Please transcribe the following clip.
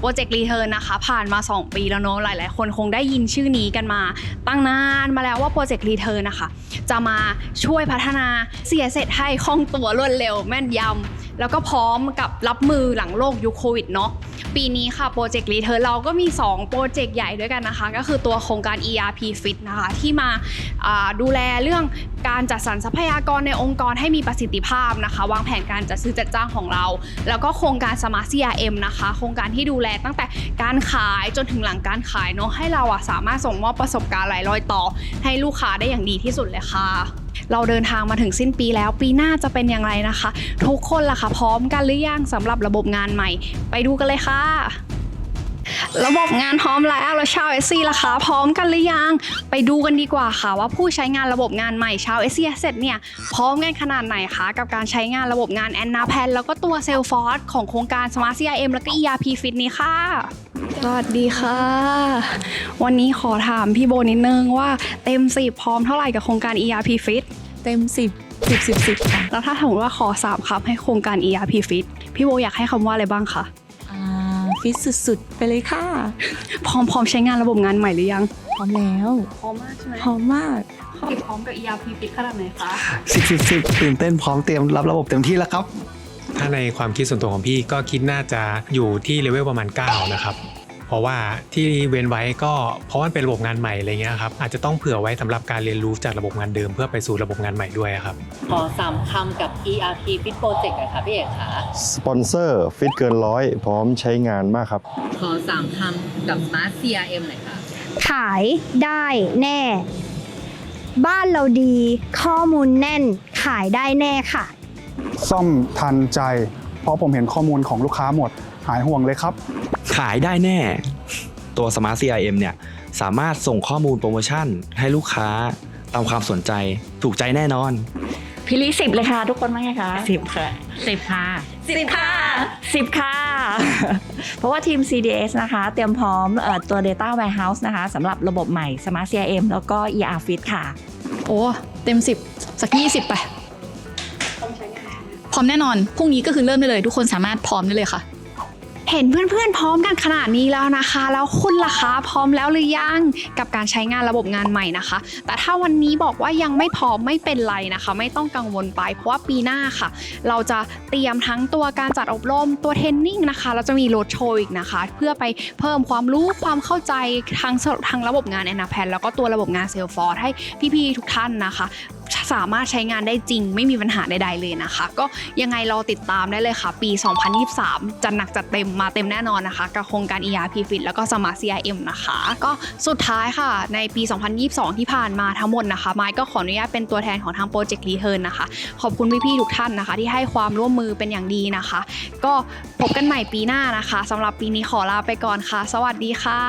โปรเจกต์รีเทิร์นนะคะ ผ่านมา 2 ปีแล้วเนอะหลาย ๆ คนคงได้ยินชื่อนี้กันมาตั้งนานมาแล้วว่าโปรเจกต์รีเทิร์นนะคะ จะมาช่วยพัฒนาเสียเสร็จให้คล่องตัวรวดเร็วแม่นยำ แล้วก็พร้อมกับรับมือหลังโลกยุคโควิดเนาะปีนี้ค่ะโปรเจกต์รีเทิร์นเราก็มี 2 โปรเจกต์ใหญ่ด้วยกันนะคะ ก็คือตัวโครงการ ERP Fit นะคะที่มาาดูแลเรื่องการจัดสรรทรัพยากรในองค์กรให้มีประสิทธิภาพนะคะ วางแผนการจัดซื้อจัดจ้างของเรา แล้วก็โครงการ Smart CRM นะคะ โครงการที่ดูแลตั้งแต่การขายจนถึงหลังการขายเนาะให้เราอะสามารถส่งมอบประสบการณ์หลายร้อยต่อ ให้ลูกค้าได้อย่างดีที่สุดเลยค่ะ เราเดินทางมาถึงสิ้นปีแล้วปีหน้าจะเป็นอย่างไรนะคะ ทุกคนล่ะค่ะพร้อมกันหรือยังสำหรับระบบงานใหม่ ไปดูกันเลยค่ะระบบงานพร้อมแล้วแล้วชาวเอสซีล่ะคะพร้อมกันหรือยัง ไปดูกันดีกว่าค่ะ ว่าผู้ใช้งานระบบงานใหม่ชาวเอสซีเสร็จเนี่ยพร้อมกันขนาดไหนคะกับการใช้งานระบบงานแอนนาแพนแล้วก็ตัวเซลฟอร์ของโครงการ Smart CRM แล้วก็ ERP Fit นี้ค่ะ สวัสดีค่ะ วันนี้ขอถามพี่โบนิดนึงว่าเต็ม 10 พร้อมเท่าไหร่กับโครงการ ERP Fit เต็มสิบสิบสิบสิบค่ะแล้วถ้าสมมติว่าขอสามคำให้โครงการ ERP Fit พี่โบอยากให้คำว่าอะไรบ้างคะอ่าฟิตสุดๆ ไปเลยค่ะ พร้อมพร้อมใช้งานระบบงานใหม่หรือยัง พร้อมแล้ว พร้อมมากใช่ไหมพร้อมมากพร้อมกับ ERP Fit ขนาดไหนคะสิบสิบสิบตื่นเต้นพร้อมเตรียมรับระบบเต็มที่แล้วครับถ้าในความคิดส่วนตัวของพี่ก็คิดน่าจะอยู่ที่เลเวลประมาณ 9 นะครับ เพราะว่าที่เว้นไว้ก็เพราะว่ามันเป็นระบบงานใหม่อะไรเงี้ยครับอาจจะต้องเผื่อไว้สำหรับการเรียนรู้จากระบบงานเดิมเพื่อไปสู่ระบบงานใหม่ด้วยครับขอสามคำกับ ERP Fit Project หน่อยค่ะพี่เอกค่ะสปอนเซอร์ฟิตเกินร้อยพร้อมใช้งานมากครับ ขอสามคำกับ Smart CRM หน่อยค่ะ ขายได้แน่ บ้านเราดี ข้อมูลแน่น ขายได้แน่ค่ะ ซ่อมทันใจเพ ราะผมเห็นข้อมูลของลูกค้าหมด หายห่วงเลยครับ ขายได้แน่ ตัว Smart CRM เนี่ยสามารถส่งข้อมูลโปรโมชั่น ให้ลูกค้าตามความสนใจถูกใจแน่นอนพิลิสิบเลยค่ะ ทุกคนว่าไงคะสิบค่ะสิบค่ะสิบค่ะสิบค่ะ เพราะว่าทีม CDS นะคะ เตรียมพร้อมเอ่อตัว Data Warehouse นะคะสำหรับระบบใหม่ Smart CRM แล้วก็ ER Fit ค่ะ โอ้ เต็มสิบสักยี่สิบไปพ ร้อมแน่นอนพรุ่งนี้ก็คือเริ่มได้เลย ทุกคนสามารถพร้อมได้เลยค่ะ เห็นเพื่อนๆ พร้อมกันขนาดนี้แล้วนะคะ แล้วคุณล่ะคะพร้อมแล้วหรือยังกับการใช้งานระบบงานใหม่นะคะ แต่ถ้าวันนี้บอกว่ายังไม่พร้อมไม่เป็นไรนะคะ ไม่ต้องกังวลไป เพราะว่าปีหน้าค่ะ เราจะเตรียมทั้งตัวการจัดอบรมตัวเทรนนิ่งนะคะเราจะมีโรดโชว์อีกนะคะ เพื่อไปเพิ่มความรู้ความเข้าใจทั้งทั้งระบบงานแอนนาแพนแล้วก็ตัวระบบงานเซลฟอร์ให้พี่ๆทุกท่านนะคะ สามารถใช้งานได้จริง ไม่มีปัญหาใดๆเลยนะคะ ก็ยังไงราติดตามได้เลยค่ะ ปี 2023จัดหนักจัดเต็มมาเต็มแน่นอนนะคะ กับโครงการ ERP Fit แล้วก็ Smart CRM นะคะ ก็สุดท้ายค่ะ ในปี 2022 ที่ผ่านมาทั้งหมดนะคะไมค์ก็ขออนุญาตเป็นตัวแทนของทางโปรเจกต์ Return นะคะ ขอบคุณพี่ๆทุกท่านนะคะ ที่ให้ความร่วมมือเป็นอย่างดีนะคะ ก็พบกันใหม่ปีหน้านะคะสำหรับปีนี้ขอลาไปก่อนค่ะ สวัสดีค่ะ